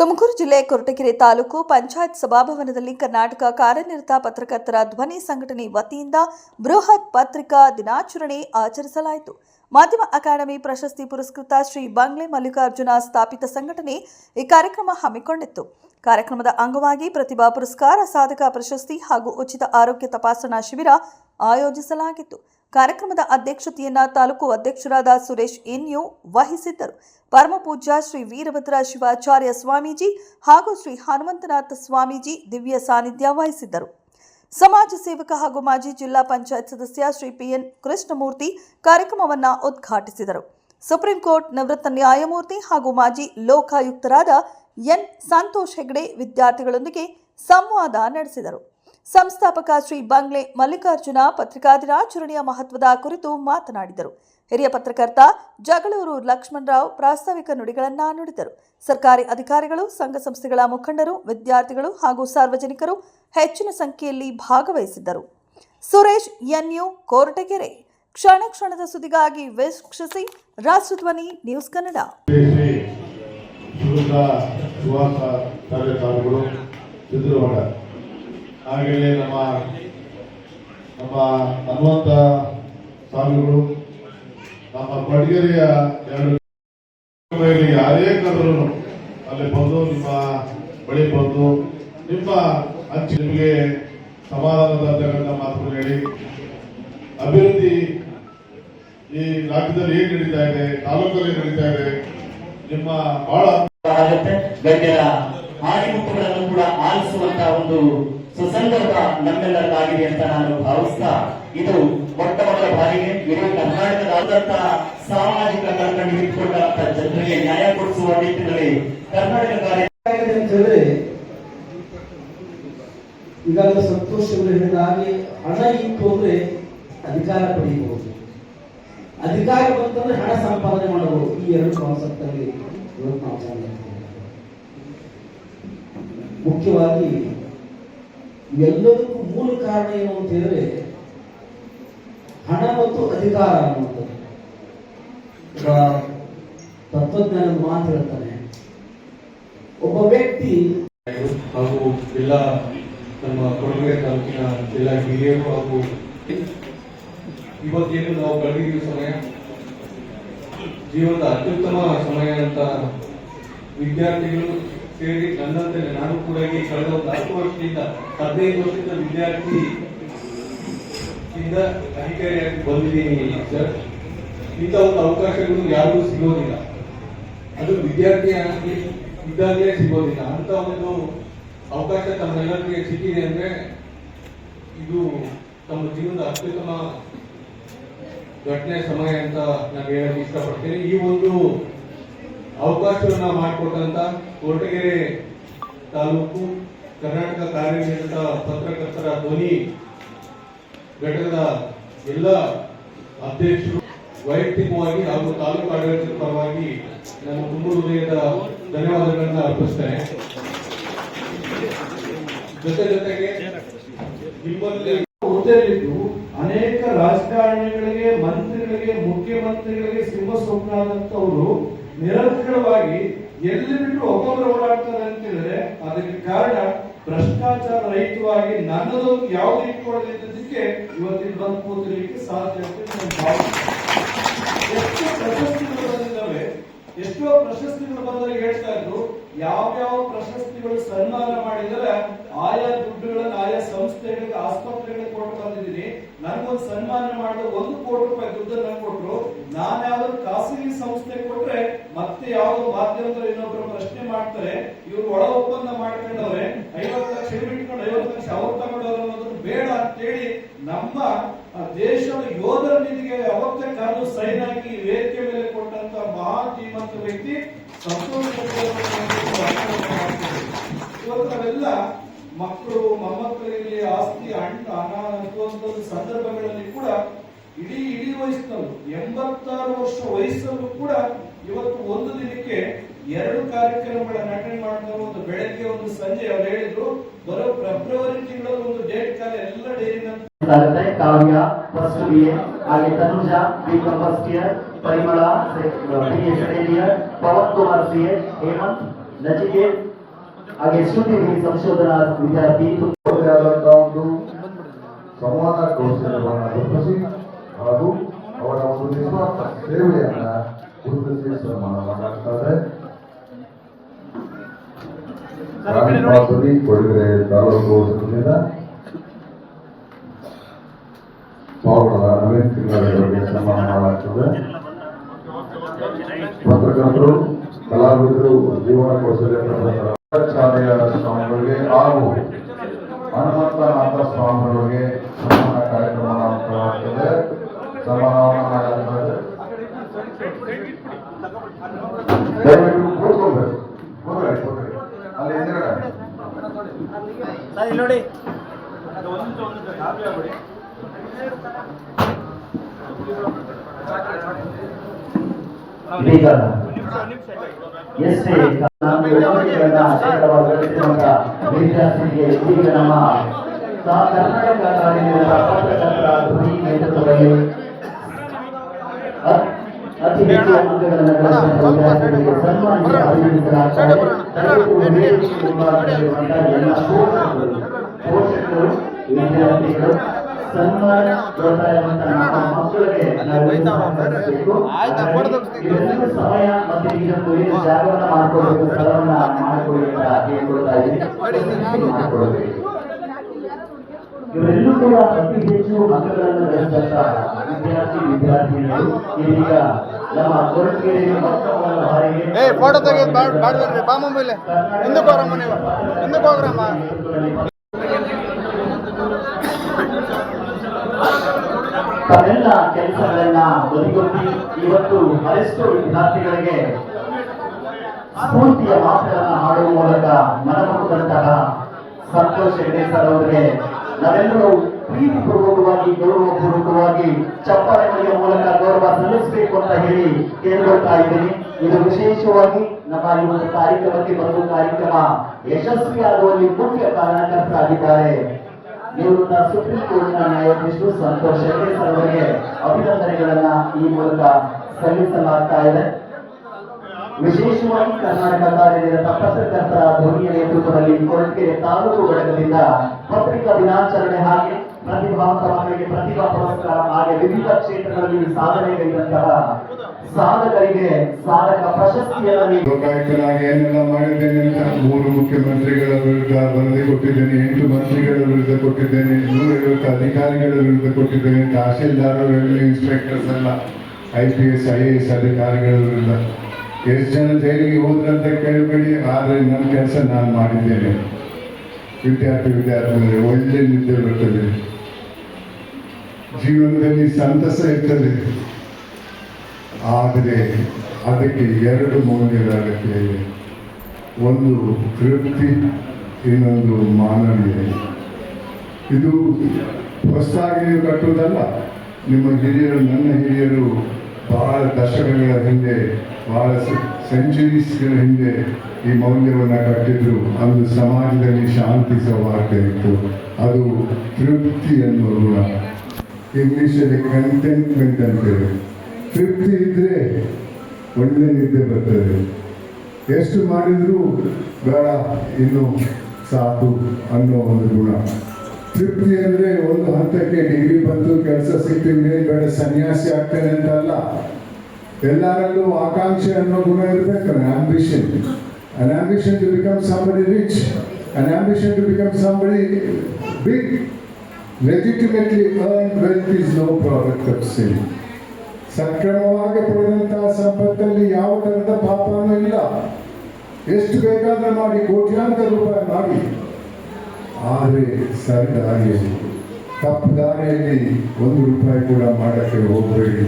ತುಮಕೂರು ಜಿಲ್ಲೆ ಕೊರಟಗೆರೆ ತಾಲೂಕು ಪಂಚಾಯತ್ ಸಭಾಭವನದಲ್ಲಿ ಕರ್ನಾಟಕ ಕಾರ್ಯನಿರತ ಪತ್ರಕರ್ತರ ಧ್ವನಿ ಸಂಘಟನೆ ವತಿಯಿಂದ ಬೃಹತ್ ಪತ್ರಿಕಾ ದಿನಾಚರಣೆ ಆಚರಿಸಲಾಯಿತು. ಮಾಧ್ಯಮ ಅಕಾಡೆಮಿ ಪ್ರಶಸ್ತಿ ಪುರಸ್ಕೃತ ಶ್ರೀ ಬಂಗ್ಲೆ ಮಲ್ಲಿಕಾರ್ಜುನ ಸ್ಥಾಪಿತ ಸಂಘಟನೆ ಈ ಕಾರ್ಯಕ್ರಮ ಹಮ್ಮಿಕೊಂಡಿತ್ತು. ಕಾರ್ಯಕ್ರಮದ ಅಂಗವಾಗಿ ಪ್ರತಿಭಾ ಪುರಸ್ಕಾರ ಸಾಧಕ ಪ್ರಶಸ್ತಿ ಹಾಗೂ ಉಚಿತ ಆರೋಗ್ಯ ತಪಾಸಣಾ ಶಿಬಿರ ಆಯೋಜಿಸಲಾಗಿತ್ತು. ಕಾರ್ಯಕ್ರಮದ ಅಧ್ಯಕ್ಷತೆಯನ್ನ ತಾಲೂಕು ಅಧ್ಯಕ್ಷರಾದ ಸುರೇಶ್ ಇನ್ಯು ವಹಿಸಿದ್ದರು. ಪರಮಪೂಜ್ಯ ಶ್ರೀ ವೀರಭದ್ರ ಶಿವಾಚಾರ್ಯ ಸ್ವಾಮೀಜಿ ಹಾಗೂ ಶ್ರೀ ಹನುಮಂತನಾಥ ಸ್ವಾಮೀಜಿ ದಿವ್ಯ ಸಾನ್ನಿಧ್ಯ ವಹಿಸಿದ್ದರು. ಸಮಾಜ ಸೇವಕ ಹಾಗೂ ಮಾಜಿ ಜಿಲ್ಲಾ ಪಂಚಾಯತ್ ಸದಸ್ಯ ಶ್ರೀ ಪಿಎನ್ ಕೃಷ್ಣಮೂರ್ತಿ ಕಾರ್ಯಕ್ರಮವನ್ನು ಉದ್ಘಾಟಿಸಿದರು. ಸುಪ್ರೀಂ ಕೋರ್ಟ್ ನಿವೃತ್ತ ನ್ಯಾಯಮೂರ್ತಿ ಹಾಗೂ ಮಾಜಿ ಲೋಕಾಯುಕ್ತರಾದ ಎನ್ ಸಂತೋಷ್ ಹೆಗ್ಡೆ ವಿದ್ಯಾರ್ಥಿಗಳೊಂದಿಗೆ ಸಂವಾದ ನಡೆಸಿದರು. ಸಂಸ್ಥಾಪಕ ಶ್ರೀ ಬಂಗ್ಲೆ ಮಲ್ಲಿಕಾರ್ಜುನ ಪತ್ರಿಕಾ ದಿನಾಚರಣೆಯ ಮಹತ್ವದ ಕುರಿತು ಮಾತನಾಡಿದರು. ಹಿರಿಯ ಪತ್ರಕರ್ತ ಜಗಳೂರು ಲಕ್ಷ್ಮಣರಾವ್ ಪ್ರಾಸ್ತಾವಿಕ ನುಡಿಗಳನ್ನು ನುಡಿದರು. ಸರ್ಕಾರಿ ಅಧಿಕಾರಿಗಳು, ಸಂಘ ಸಂಸ್ಥೆಗಳ ಮುಖಂಡರು, ವಿದ್ಯಾರ್ಥಿಗಳು ಹಾಗೂ ಸಾರ್ವಜನಿಕರು ಹೆಚ್ಚಿನ ಸಂಖ್ಯೆಯಲ್ಲಿ ಭಾಗವಹಿಸಿದ್ದರು. ಸುರೇಶ್, ಎನ್ಯು, ಕೋರಟಗೆರೆ. ಕ್ಷಣ ಕ್ಷಣದ ಸುದ್ದಿಗಾಗಿ ವೀಕ್ಷಿಸಿ ರಾಷ್ಟ್ರಧ್ವನಿ ನ್ಯೂಸ್ ಕನ್ನಡ. ಹಾಗೆಯೇ ನಮ್ಮ ನಮ್ಮ ಹನುಮಂತ ಸ್ವಾಮಿಗಳು, ನಮ್ಮ ಬಡಗೇರಿಯ ಎರಡು ಮೇಲೆ ಯಾರೇ ಕರೆದ್ರು ಅಲ್ಲಿ ಬಂದು ನಿಮ್ಮ ಬಳಿ ಬಂದು ನಿಮ್ಮ ಅಚ್ಚ ನಿಮಗೆ ಸಮಾಧಾನದ ಮಾತು ಹೇಳಿ, ಅಭಿವೃದ್ಧಿ ಈ ರಾಜ್ಯದಲ್ಲಿ ಏನ್ ನಡೀತಾ ಇದೆ, ತಾಲೂಕಲ್ಲಿ ನಡೀತಾ ಇದೆ, ನಿಮ್ಮ ಬಹಳ ಆಗುತ್ತೆ. ಗಣ್ಯರ ಆಣಿಮುಟ್ಟುಗಳನ್ನು ಕೂಡ ಆಲಿಸುವಂತ ಒಂದು ಸುಸಂದರ್ಭ ನಮ್ಮೆಲ್ಲರಿಗಾಗಿದೆ ಅಂತ ನಾನು ಭಾವಿಸ್ತಾ ಇದು ಮೊಟ್ಟ ಮೊದಲ ಬಾರಿಗೆ ಇಡೀ ಕರ್ನಾಟಕದಾದಂತಹ ಸಾಮಾಜಿಕ ಕಳಕಳಿ ಇಟ್ಕೊಂಡಂತ ಜನರಿಗೆ ನ್ಯಾಯ ಕೊಡಿಸುವ ನಿಟ್ಟಿನಲ್ಲಿ ಕರ್ನಾಟಕ ಕಾರ್ಯ ಅಂತ ಈಗಾಗಲೇ ಸಂತೋಷ್ ಹಣ ಇತ್ತು ಅಂದ್ರೆ ಅಧಿಕಾರ ಪಡೆಯಬಹುದು. ಅಧಿಕಾರ ಬಂತಂದ್ರೆ ಹಣ ಸಂಪಾದನೆ ಮಾಡಬಹುದು. ಈ ಎರಡು ಕಾನ್ಸೆಪ್ಟ್ ಅಲ್ಲಿ ಮುಖ್ಯವಾಗಿ ಎಲ್ಲದಕ್ಕೂ ಮೂಲ ಕಾರಣ ಏನು ಅಂತ ಹೇಳಿದ್ರೆ ಹಣ ಮತ್ತು ಅಧಿಕಾರ ಅನ್ನುವಂಥದ್ದು. ತತ್ವಜ್ಞಾನದ ಮಾತು ಹೇಳ್ತಾನೆ, ಒಬ್ಬ ವ್ಯಕ್ತಿ ಹಾಗೂ ಎಲ್ಲ ನಮ್ಮ ಕೊಡುಗೆ ತಾಲೂಕಿನ ಎಲ್ಲ ಹಿರಿಯರು ಹಾಗೂ ಇವತ್ತೇನು ನಾವು ಕಳೆದಿದ್ದೀವಿ ಸಮಯ, ಜೀವನದ ಅತ್ಯುತ್ತಮ ಸಮಯ ಅಂತ ವಿದ್ಯಾರ್ಥಿಗಳು ಸೇರಿ ನನ್ನಂತೆ ನಾನು ಕೂಡ ಈ ಕಳೆದ ಒಂದು ಹತ್ತು ವರ್ಷದಿಂದ ಹದಿನೈದು ವರ್ಷದ ವಿದ್ಯಾರ್ಥಿ ಇಂದ ಅಧಿಕಾರಿಯಾಗಿ ಬಂದಿದ್ದೀನಿ ಸರ್ ಇಂಥ ಒಂದು ಅವಕಾಶಗಳು ಯಾರಿಗೂ ಸಿಗೋದಿಲ್ಲ. ಅದು ವಿದ್ಯಾರ್ಥಿ ಆಗಿ ಇದ್ದಾಗಲೇ ಸಿಗೋದಿಲ್ಲ. ಅಂತ ಒಂದು ಅವಕಾಶ ತಮ್ಮೆಲ್ಲರಿಗೆ ಸಿಕ್ಕಿದೆ ಅಂದ್ರೆ ಇದು ತಮ್ಮ ಜೀವನದ ಅತ್ಯುತ್ತಮ ಘಟನೆ, ಸಮಯ ಅಂತ ನಾನು ಹೇಳಕ್ ಇಷ್ಟಪಡ್ತೀನಿ. ಈ ಒಂದು ಅವಕಾಶವನ್ನ ಮಾಡಿಕೊಟ್ಟಂತ ಕೊರಟಗೆರೆ ತಾಲೂಕು ಕರ್ನಾಟಕ ಕಾರ್ಯನಿರತ ಪತ್ರಕರ್ತರ ಧ್ವನಿ ಘಟಕದ ಎಲ್ಲ ಅಧ್ಯಕ್ಷರು ವೈಯಕ್ತಿಕವಾಗಿ ಹಾಗೂ ತಾಲೂಕು ಆಡಳಿತದ ಪರವಾಗಿ ನಾನು ತುಂಬ ಹೃದಯದ ಧನ್ಯವಾದಗಳನ್ನು ಅರ್ಪಿಸ್ತೇನೆ. ಜೊತೆ ಜೊತೆಗೆ ನಿಮ್ಮಲ್ಲಿ ಹುದ್ದೆಯಲ್ಲಿದ್ದು ಅನೇಕ ರಾಜಕಾರಣಿಗಳಿಗೆ, ಮಂತ್ರಿಗಳಿಗೆ, ಮುಖ್ಯಮಂತ್ರಿಗಳಿಗೆ ಸಿಂಹ ಸ್ವಪ್ನಾದಂತವರು ನಿರಂತರವಾಗಿ ಎಲ್ಲಿ ಬಿಟ್ಟು ಒಬ್ಬೊಬ್ಬರು ಓಡಾಡ್ತಾರೆ ಅಂತ ಹೇಳಿದ್ರೆ ಅದಕ್ಕೆ ಕಾರಣ ಭ್ರಷ್ಟಾಚಾರ ರಹಿತವಾಗಿ ನನ್ನದೊಂದು ಯಾವ್ದು ಇಟ್ಕೊಳ್ಳದಿದ್ದಕ್ಕೆ ಇವತ್ತಿನ ಬಂದು ಕೂತಿರ್ಲಿಕ್ಕೆ ಸಾಧ್ಯ ಎಷ್ಟು ಪ್ರಶಸ್ತಿಗಳು ಬಂದಿದ್ದಾವೆ, ಎಷ್ಟೋ ಪ್ರಶಸ್ತಿಗಳು ಬಂದಾಗ ಹೇಳ್ತಾ ಇದ್ರು, ಯಾವ್ಯಾವ ಪ್ರಶಸ್ತಿಗಳು ಸನ್ಮಾನ ಮಾಡಿದರೆ ಆಯಾ ದುಡ್ಡುಗಳನ್ನ, ಆಯಾ ಸಂಸ್ಥೆಗಳಿಗೆ, ಆಸ್ಪತ್ರೆಗಳಿಗೆ ಕೊಟ್ಟು ಬಂದಿದ್ದೀನಿ. ನನಗೊಂದು ಸನ್ಮಾನ ಮಾಡಿದ ಒಂದು ಕೋಟಿ ರೂಪಾಯಿ ದುಡ್ಡನ್ನ ಕೊಟ್ಟರು ನಾನು ಯಾವ್ದೋ ಮಾಧ್ಯಮದಲ್ಲಿ ಇನ್ನೊಬ್ರು ಪ್ರಶ್ನೆ ಮಾಡ್ತಾರೆ, ಇವರು ಒಳ ಒಪ್ಪಂದ ಮಾಡ್ಕೊಂಡವ್ರೆ, ಐವತ್ತು ಲಕ್ಷ ಇಟ್ಕೊಂಡು ಐವತ್ತು ಲಕ್ಷ ಅವ್ರು ತಗೊಂಡವ್ರು ಅನ್ನೋದು ಬೇಡ ಅಂತೇಳಿ ನಮ್ಮ ದೇಶದ ಯೋಧರ ನಿಧಿಗೆ ಅವತ್ತೇ ಕರೆದು ಸೈನ್ ಹಾಕಿ ವೇದಿಕೆ ಮೇಲೆ ಕೊಟ್ಟಂತ ಮಹಾ ಧೀಮಂತ ವ್ಯಕ್ತಿ ಸಂತೋಷ್ ಇವತ್ತು ಮಕ್ಕಳು, ಮೊಮ್ಮಕ್ಕಳಿಗೆ ಆಸ್ತಿ ಹಣ್ಣು ಹಣ ಅನ್ನುವಂಥದ್ದು ಸಂದರ್ಭಗಳಲ್ಲಿ ಕೂಡ ಇಡೀ ಇಡೀ ವಯಸ್ಸಿನವರು, ಎಂಬತ್ತಾರು ವರ್ಷ ವಯಸ್ಸಲ್ಲೂ ಕೂಡ ಇವತ್ತು ಒಂದು ದಿನಕ್ಕೆ ಎರಡು ಕಾರ್ಯಕ್ರಮಗಳನ್ನ ಅಟೆಂಡ್ ಮಾಡ್ತಾರೆ ಒಂದು ಬೆಳಗ್ಗೆ ಒಂದು ಸಂಜೆ ಅವ್ರು ಹೇಳಿದ್ರು ಬರೋ ಫೆಬ್ರವರಿ ತಿಂಗಳಲ್ಲಿ ಒಂದು ಡೇಟ್ ಕಾಲ ಎಲ್ಲ ಡೈರಿನ ಆಗುತ್ತೆ ಕಾವ್ಯ ಫಸ್ಟ್ ಬಿ ಎ ಹಾಗೆ Tanuja B first year Parimala B A second year Pavan Kumar C A Hemanth Nachiket ಹಾಗೆ ಶ್ರುತಿ ಸಂಶೋಧನಾ ವಿದ್ಯಾರ್ಥಿ. ಒಂದು ಸಂವಾದ ಕೌಶಲ್ಯವನ್ನು ಹಾಗೂ ಅವರ ಒಂದು ನಿಸ್ವಾರ್ಥ ಸೇವೆಯನ್ನ ಗುರುತಿಸಿ ಸನ್ಮಾನ ಮಾಡಲಾಗ್ತದೆ ರಾಮಪಾದುರಿ ಕೊಡುಗೆರೆ ತಾಲೂಕು ಸಂಘದಿಂದ ಪಾವಗಡ ನವೀನ್ ತಿಂಗಳಿಗೆ ಸನ್ಮಾನ ಮಾಡಲಾಗ್ತದೆ. ಪತ್ರಕರ್ತರು ಕಲಾವಿದರು ಜೀವನ ಕೌಶಲ್ಯ ಶಾಲೆಯ ಸ್ವಾಮಿಗಳಿಗೆ ಹಾಗೂ ಹನುಮಂತನಾಥ ಸ್ವಾಮಿಗಳಿಗೆ ಸನ್ಮಾನ ಕಾರ್ಯಕ್ರಮ ನಡೆಸಲಾಗುತ್ತದೆ ಎಷ್ಟೇ ನಾನು ಬೆಳವಣಿಗೆಗಳನ್ನ ಶೇಕಡವಾಗಿ ಗಳಿಸಿರುವಂತ ವಿದ್ಯಾರ್ಥಿಗೆ ಈಗ ನಮ್ಮ ಸಾ- ಕರ್ನಾಟಕ ಕಾರ್ಯನಿರತ ಪತ್ರಕರ್ತರ ಧ್ವನಿ ನೇತೃತ್ವದಲ್ಲಿ ಅ- ಅತಿ ಹೆಚ್ಚು ಅಂಕಗಳನ್ನು ಗಳಿಸಿದಂತ ವಿದ್ಯಾರ್ಥಿಗಳಿಗೆ ಸನ್ಮಾನಿಸಿ ಅಭಿನಂದಿಸಲಾಗ್ತದೆ ದಯವಿಟ್ಟು ವೇದಿಕೆ ಮುಂಭಾಗದಲ್ಲಿರುವಂತಹ ಎಲ್ಲ ಪೋಷಕರು ನಮ್ಮ ಮಕ್ಕಳಿಗೆ ಸಮಯ ಮತ್ತು ಕೂಡ ಅತಿ ಹೆಚ್ಚು ವಿದ್ಯಾರ್ಥಿ ವಿದ್ಯಾರ್ಥಿನಿಯರು ಇದೀಗ ನಮ್ಮ ಏ ಫೋಟೋ ತೆಗೆದು ಬಾಡ್ಬೇಡ್ರಿ. ಬಾ ಹಿಂದಕ್ಕೆ ಹೋಗ್ರಮ್ಮ ನೀವು. ಹಿಂದಕ್ಕೆ ಹೋಗ್ರಮ್ಮ. ತಮ್ಮೆಲ್ಲ ಕೆಲಸಗಳನ್ನ ಬದಿಗೊತ್ತಿ ಇವತ್ತು ಹರೆಷ್ಟು ವಿದ್ಯಾರ್ಥಿಗಳಿಗೆ ಸ್ಫೂರ್ತಿಯ ಮಾತುಗಳನ್ನ ಹಾಡುವ ಮೂಲಕ ಮನಮುಟ್ಟಂತಹ ಸಂತೋಷ ಸರ್ ಅವರಿಗೆ. ನಾವೆಲ್ಲರೂ ಪ್ರೀತಿಪೂರ್ವಕವಾಗಿ, ಗೌರವಪೂರ್ವಕವಾಗಿ ಚಪ್ಪಾಳೆ ಮನೆಯ ಮೂಲಕ ಗೌರವ ಸಲ್ಲಿಸಬೇಕು ಅಂತ ಹೇಳಿ ಕೇಳ್ಕೊಳ್ತಾ ಇದ್ದೀನಿ. ಇದು ವಿಶೇಷವಾಗಿ ನಮ್ಮ ಈ ಒಂದು ಕಾರ್ಯಕ್ರಮಕ್ಕೆ ಬಂದು ಕಾರ್ಯಕ್ರಮ ಯಶಸ್ವಿಯಾಗುವಲ್ಲಿ ಮುಖ್ಯ ಕಾರಣಕರ್ತರಾಗಿದ್ದಾರೆ ನಿವೃತ್ತ ಸುಪ್ರೀಂ ಕೋರ್ಟ್ನ ನ್ಯಾಯಾಧೀಶರು ಸಂತೋಷ್. ಹೆಗ್ಡೆ ಅವರಿಗೆ ಅಭಿನಂದನೆಗಳನ್ನ ಈ ಮೂಲಕ ಸಲ್ಲಿಸಲಾಗ್ತಾ ಇದೆ. ವಿಶೇಷವಾಗಿ ಕರ್ನಾಟಕ ಕಾರ್ಯನಿರತ ಪತ್ರಕರ್ತರ ಧ್ವನಿಯ ನೇತೃತ್ವದಲ್ಲಿ ಕೊರಟಗೆರೆ ತಾಲೂಕು ಘಟಕದಿಂದ ಪತ್ರಿಕಾ ದಿನಾಚರಣೆ ಹಾಗೆ ಪ್ರತಿಭಾವಂತ ಮಕ್ಕಳಿಗೆ ಪ್ರತಿಭಾ ಪುರಸ್ಕಾರ ಹಾಗೆ ವಿವಿಧ ಕ್ಷೇತ್ರಗಳಲ್ಲಿ ಸಾಧನೆ ಸಾಧನೆಗೈದಂತಹ ಸಾಧಕರಿಗೆ ಸಾಧಕ ಪ್ರಶಸ್ತಿಯನ್ನು ಲೋಕಾಯುಕ್ತನಾಗಿ ಏನೆಲ್ಲ ಮಾಡಿದ್ದೇನೆ ಮೂರು ಮುಖ್ಯಮಂತ್ರಿಗಳ ವಿರುದ್ಧ ವರದಿ ಕೊಟ್ಟಿದ್ದೇನೆ, ಎಂಟು ಮಂತ್ರಿಗಳ ವಿರುದ್ಧ ಕೊಟ್ಟಿದ್ದೇನೆ, ನೂರೈವತ್ತು ಅಧಿಕಾರಿಗಳ ವಿರುದ್ಧ ಕೊಟ್ಟಿದ್ದೇನೆ ತಹಶೀಲ್ದಾರ್ ರೆವಿನ್ಯೂ ಇನ್ಸ್ಪೆಕ್ಟರ್ಸ್ ಎಲ್ಲ I P S I A S ಅಧಿಕಾರಿಗಳ ವಿರುದ್ಧ. ಎಷ್ಟು ಜನ ಜೈಲಿಗೆ ಹೋದ್ರಂತ ಕೇಳಬೇಡಿ, ಆದರೆ ನನ್ನ ಕೆಲಸ ನಾನು ಮಾಡಿದ್ದೇನೆ. ವಿದ್ಯಾರ್ಥಿ ವಿದ್ಯಾರ್ಥಿಗಳಿಗೆ ಒಳ್ಳೆ ನಿದ್ದೆ ಬರ್ತದೆ. ಜೀವನದಲ್ಲಿ ಸಂತಸ ಇರ್ತದೆ ಆದರೆ ಅದಕ್ಕೆ ಎರಡು ಇದೆ ಒಂದು ತೃಪ್ತಿ, ಇನ್ನೊಂದು ಮಾನವೀಯ. ಇದು ಹೊಸದಾಗಿ ನೀವು ಕಟ್ಟುವುದಲ್ಲ. ನಿಮ್ಮ ಹಿರಿಯರು, ನನ್ನ ಹಿರಿಯರು ಬಹಳ ದಶಕಗಳ ಹಿಂದೆ, ಬಹಳ ಸೆಂಚುರೀಸ್ಗಳ ಹಿಂದೆ ಈ ಮೌಲ್ಯವನ್ನು ಕಟ್ಟಿದ್ರು. ಅಂದು ಸಮಾಜದಲ್ಲಿ ಶಾಂತಿ ಸೌಹಾರ್ದ ಇತ್ತು. ಅದು ತೃಪ್ತಿ ಗುಣ. ಇಂಗ್ಲಿಷಲ್ಲಿ ಕಂಟೆಂಟ್ಮೆಂಟ್ ಅಂತೇಳಿ ತೃಪ್ತಿ ಇದ್ದರೆ ಒಳ್ಳೆ ನಿದ್ದೆ ಬರ್ತದೆ. ಎಷ್ಟು ಮಾಡಿದರೂ ಬೇಡ, ಇನ್ನು ಸಾಕು ಅನ್ನೋ ಒಂದು ಗುಣ. ತೃಪ್ತಿ ಅಂದರೆ ಒಂದು ಹಂತಕ್ಕೆ ಡಿಗ್ರಿ ಬಂತು, ಕೆಲಸ ಸಿಕ್ತಿದ್ರೆ ಬೇಡ, ಸನ್ಯಾಸಿ ಆಗ್ತೇನೆ ಅಂತ ಅಲ್ಲ ಎಲ್ಲರಲ್ಲೂ ಆಕಾಂಕ್ಷೆ ಅನ್ನೋ ಗುಣ ಇರಬೇಕು ambition an ambition to become somebody rich an ambition to become somebody big legitimately earn wealth is no product of sin ಸಕ್ರಮವಾಗಿ ಪಡೆದಂತಹ ಸಂಪತ್ತಲ್ಲಿ ಯಾವ ಥರದ ಪಾಪನೂ ಇಲ್ಲ. ಎಷ್ಟು ಬೇಕಾದರೂ ಮಾಡಿ ಕೋಟ್ಯಾಂತರ ರೂಪಾಯಿ ಮಾಡಿ. ಆದರೆ ಸರಿ ದಾರಿಯಲ್ಲಿ ತಪ್ಪು ದಾರಿಯಲ್ಲಿ ಒಂದು ರೂಪಾಯಿ ಕೂಡ ಮಾಡಕ್ಕೆ ಹೋಗಬೇಡಿ.